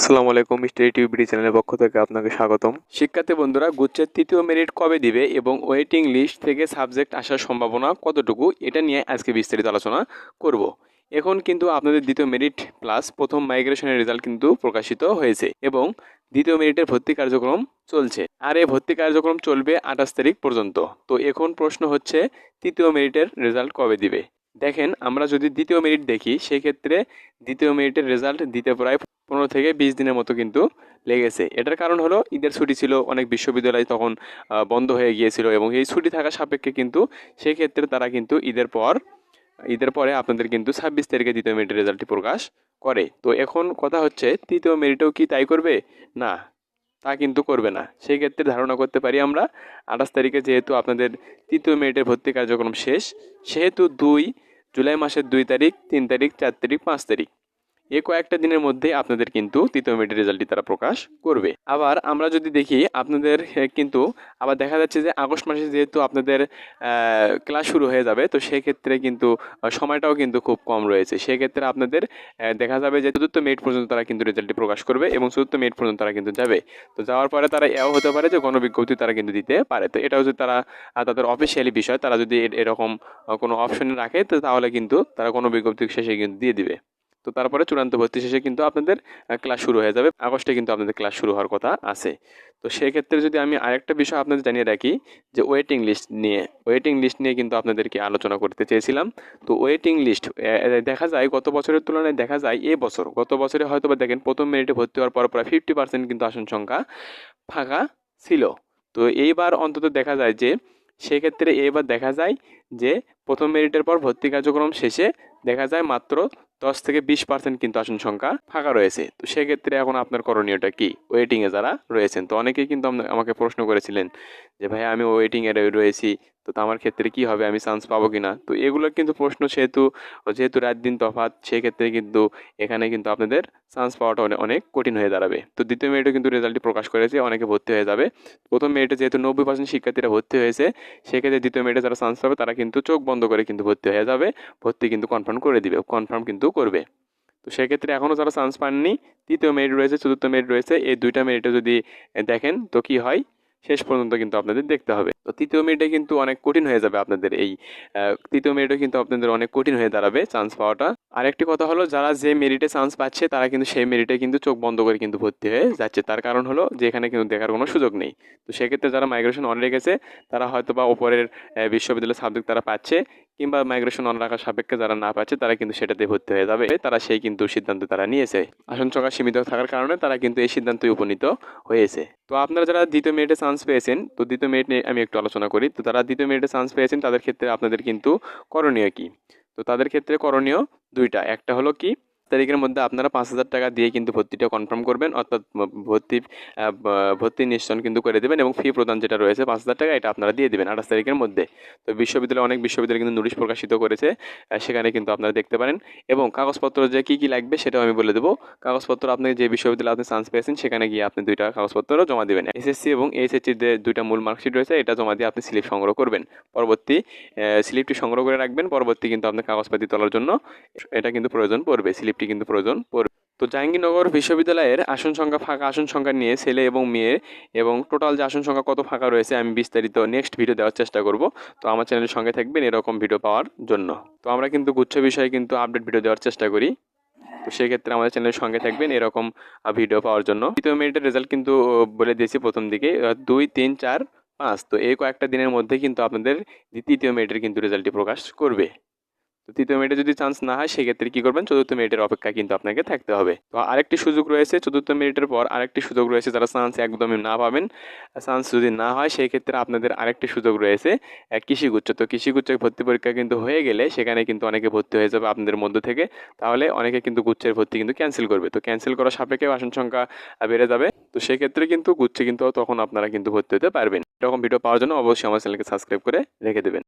আসসালামু আলাইকুম, মিস্টার টিউবিডি চ্যানেলের পক্ষ থেকে আপনাকে স্বাগতম। শিক্ষার্থী বন্ধুরা, গুচ্ছের তৃতীয় মেরিট কবে দিবে এবং ওয়েটিং লিস্ট থেকে সাবজেক্ট আসার সম্ভাবনা কতটুকু, এটা নিয়ে আজকে বিস্তারিত আলোচনা করব। এখন কিন্তু আপনাদের দ্বিতীয় মেরিট প্লাস প্রথম মাইগ্রেশনের রেজাল্ট কিন্তু প্রকাশিত হয়েছে এবং দ্বিতীয় মেরিটের ভর্তি কার্যক্রম চলছে। আর এই ভর্তি কার্যক্রম চলবে আঠাশ তারিখ পর্যন্ত। তো এখন প্রশ্ন হচ্ছে, তৃতীয় মেরিটের রেজাল্ট কবে দিবে? দেখেন, আমরা যদি দ্বিতীয় মেরিট দেখি, সেক্ষেত্রে দ্বিতীয় মেরিটের রেজাল্ট দিতে প্রায় পনেরো থেকে বিশ দিনের মতো কিন্তু লেগেছে। এটার কারণ হলো, ঈদের ছুটি ছিল, অনেক বিশ্ববিদ্যালয় তখন বন্ধ হয়ে গিয়েছিল এবং এই ছুটি থাকা সাপেক্ষে কিন্তু সেক্ষেত্রে তারা কিন্তু ঈদের পর, ঈদের পরে আপনাদের কিন্তু ছাব্বিশ তারিখে দ্বিতীয় মেরিটের রেজাল্টটি প্রকাশ করে। তো এখন কথা হচ্ছে, তৃতীয় মেরিটেও কি তাই করবে? না। তা কিন্তু করবে না। সেই ক্ষেত্রে ধারণা করতে পারি আমরা, আঠাশ তারিখে যেহেতু আপনাদের তৃতীয় মেরিটের ভর্তি কার্যক্রম শেষ, সেহেতু দুই জুলাই মাসের দুই তারিখ, তিন তারিখ, চার তারিখ, পাঁচ তারিখ। এই কয়েকটা দিনের মধ্যে আপনাদের কিন্তু তৃতীয় মেরিটের রেজাল্টটি তারা প্রকাশ করবে। আবার আমরা যদি দেখি, আপনাদের কিন্তু আবার দেখা যাচ্ছে যে আগস্ট মাসে যেহেতু আপনাদের ক্লাস শুরু হয়ে যাবে, তো সেক্ষেত্রে কিন্তু সময়টাও কিন্তু খুব কম রয়েছে। সেক্ষেত্রে আপনাদের দেখা যাবে যে চতুর্থ মেরিট পর্যন্ত তারা কিন্তু রেজাল্টটি প্রকাশ করবে এবং চতুর্থ মেরিট পর্যন্ত তারা কিন্তু যাবে। তো যাওয়ার পরে তারা এও হতে পারে যে গণবিজ্ঞপ্তি তারা কিন্তু দিতে পারে। তো এটাও যদি তারা তাদের অফিসিয়ালি বিষয়। তারা যদি এরকম কোনো অপশনে রাখে, তো তাহলে কিন্তু তারা কোনো বিজ্ঞপ্তি শেষে কিন্তু দিয়ে দিবে। তো তারপরে চূড়ান্ত ভর্তি শেষে কিন্তু আপনাদের ক্লাস শুরু হয়ে যাবে। আগস্টে কিন্তু আপনাদের ক্লাস শুরু হওয়ার কথা আছে। তো সেক্ষেত্রে যদি আমি আরেকটা বিষয় আপনাদের জানিয়ে রাখি, যে ওয়েটিং লিস্ট নিয়ে ওয়েটিং লিস্ট নিয়ে কিন্তু আপনাদেরকে আলোচনা করতে চেয়েছিলাম। তো ওয়েটিং লিস্ট দেখা যায় গত বছরের তুলনায় দেখা যায় এ বছর, গত বছরে হয়তো বা দেখেন প্রথম মেরিটে ভর্তি হওয়ার পর প্রায় ফিফটি পার্সেন্ট কিন্তু আসন সংখ্যা ফাঁকা ছিল। তো এইবার অন্তত দেখা যায় যে, সেক্ষেত্রে এবার দেখা যায় যে প্রথম মেরিটের পর ভর্তি কার্যক্রম শেষে দেখা যায় মাত্র দশ থেকে বিশ পার্সেন্ট কিন্তু আসন সংখ্যা ফাঁকা রয়েছে। তো সেক্ষেত্রে এখন আপনার করণীয়টা কি? ওয়েটিংয়ে যারা রয়েছেন। তো অনেকেই কিন্তু আমাকে প্রশ্ন করেছিলেন যে ভাই আমি ওয়েটিংয়ে রয়েছি। তো আমার ক্ষেত্রে কি হবে? আমি চান্স পাবো কি না তো এগুলো কিন্তু প্রশ্ন সেহেতু, যেহেতু রাত দিন তফাৎ, সেক্ষেত্রে কিন্তু এখানে কিন্তু আপনাদের চান্স পাওয়াটা অনে- অনেক কঠিন হয়ে দাঁড়াবে। তো দ্বিতীয় মেয়েটা কিন্তু রেজাল্টটি প্রকাশ করেছে, অনেকে ভর্তি হয়ে যাবে। প্রথম মেয়েটা যেহেতু নব্বই পার্সেন্ট শিক্ষার্থীরা ভর্তি হয়েছে, সেক্ষেত্রে দ্বিতীয় মেয়েটা যারা চান্স পাবে, তারা কিন্তু চোখ বন্ধ করে কিন্তু ভর্তি হয়ে যাবে। ভর্তি কিন্তু কনফার্ম করে দিবে কনফার্ম কিন্তু করবে। তো সেক্ষেত্রে এখনও যারা চান্স পাননি, তৃতীয় মেরিট রয়েছে, চতুর্থ মেরিট রয়েছে, এই দুইটা মেরিটে যদি দেখেন, তো কি হয়? শেষ পর্যন্ত কিন্তু আপনাদের দেখতে হবে। তো তৃতীয় মেরিটে কিন্তু অনেক কঠিন হয়ে যাবে আপনাদের এই তৃতীয় মেরিটে কিন্তু আপনাদের অনেক কঠিন হয়ে দাঁড়াবে চান্স পাওয়াটা। আরেকটি কথা হলো, যারা যে মেরিটে চান্স পাচ্ছে, তারা কিন্তু সেই মেরিটে কিন্তু চোখ বন্ধ করে কিন্তু ভর্তি হয়ে যাচ্ছে। তার কারণ হলো যে এখানে কিন্তু দেখার কোনো সুযোগ নেই। তো সেক্ষেত্রে যারা মাইগ্রেশন অন রেখেছে, তারা হয়তো বা ওপরের বিশ্ববিদ্যালয়ের সাবজেক্ট তারা পাচ্ছে, কিংবা মাইগ্রেশন অন রাখার সাপেক্ষে যারা না পাচ্ছে, তারা কিন্তু সেটাতে ভর্তি হয়ে যাবে। তারা সেই কিন্তু সিদ্ধান্ত তারা নিয়েছে। আসন সংখ্যা সীমিত থাকার কারণে তারা কিন্তু এই সিদ্ধান্তে উপনীত হয়েছে। তো আপনারা যারা দ্বিতীয় মেরিটে চান্স পেয়েছেন, তো দ্বিতীয় মেরিট আমি একটু আলোচনা করি। তো তারা দ্বিতীয় মেরিটে চান্স পেয়েছেন, তাদের ক্ষেত্রে আপনাদের কিন্তু করণীয় কি? তো তাদের ক্ষেত্রে করণীয় দুইটা। একটা হলো কি? তারিখের মধ্যে আপনারা পাঁচ হাজার টাকা দিয়ে কিন্তু ভর্তিটা কনফার্ম করবেন। অর্থাৎ ভর্তি ভর্তি নিশ্চয়ন কিন্তু করে দেবেন এবং ফি প্রদান যেটা রয়েছে পাঁচ হাজার টাকা এটা আপনারা দিয়ে দেবেন আঠাশ তারিখের মধ্যে। তো বিশ্ববিদ্যালয় অনেক বিশ্ববিদ্যালয় কিন্তু নোটিশ প্রকাশিত করেছে সেখানে কিন্তু আপনারা দেখতে পারেন। এবং কাগজপত্র যে কী কী লাগবে সেটাও আমি বলে দেবো। কাগজপত্র আপনি যে বিশ্ববিদ্যালয়ে আপনি চান্স পেয়েছেন সেখানে গিয়ে আপনি দুইটা কাগজপত্র জমা দেবেন। এসএসসি এবং এইচএসসির যে দুইটা মূল মার্কশিট রয়েছে, এটা জমা দিয়ে আপনি স্লিপ সংগ্রহ করবেন। পরবর্তী স্লিপটি সংগ্রহ করে রাখবেন। পরবর্তী কিন্তু আপনার কাগজপাতি তোলার জন্য এটা কিন্তু প্রয়োজন পড়বে। স্লিপটি কিন্তু প্রয়োজন। পড়বে তো জাহাঙ্গীরনগর বিশ্ববিদ্যালয়ের আসন সংখ্যা ফাঁকা আসন সংখ্যা নিয়ে ছেলে এবং মেয়ে এবং টোটাল যে আসন সংখ্যা কত ফাঁকা রয়েছে আমি বিস্তারিত নেক্সট ভিডিও দেওয়ার চেষ্টা করব। তো আমার চ্যানেলের সঙ্গে থাকবেন এরকম ভিডিও পাওয়ার জন্য। তো আমরা কিন্তু গুচ্ছ বিষয়ে কিন্তু আপডেট ভিডিও দেওয়ার চেষ্টা করি। তো সেক্ষেত্রে আমাদের চ্যানেলের সঙ্গে থাকবেন এরকম ভিডিও পাওয়ার জন্য। তৃতীয় মিনিটের রেজাল্ট কিন্তু বলে দিয়েছি প্রথম দিকে দুই, তিন, চার, পাঁচ। তো এই কয়েকটা দিনের মধ্যে কিন্তু আপনাদের তৃতীয় মেরিটের কিন্তু রেজাল্টটি প্রকাশ করবে। তৃতীয় মেরিটে যদি চান্স না হয়, সেক্ষেত্রে কি করবেন? চতুর্থ মেরিটের অপেক্ষা কিন্তু আপনাকে থাকতে হবে। তো আরেকটি সুযোগ রয়েছে, চতুর্থ মেরিটের পর আরেকটি সুযোগ রয়েছে যারা চান্স একদমই না পাবেন। চান্স যদি না হয় সেই ক্ষেত্রে আপনাদের আরেকটি সুযোগ রয়েছে কৃষিগুচ্ছ। তো কৃষিগুচ্ছ ভর্তি পরীক্ষা কিন্তু হয়ে গেলে সেখানে কিন্তু অনেকে ভর্তি হয়ে যাবে আপনাদের মধ্য থেকে। তাহলে অনেকে কিন্তু গুচ্ছের ভর্তি কিন্তু ক্যান্সেল করবে। তো ক্যান্সেল করার সাপেক্ষে আসন সংখ্যা বেড়ে যাবে। তো সেক্ষেত্রে কিন্তু গুচ্ছে কিন্তু তখন আপনারা কিন্তু ভর্তি হতে পারবেন। এরকম ভিডিও পাওয়ার জন্য অবশ্যই আমার চ্যানেলকে সাবস্ক্রাইব করে রেখে দেবেন।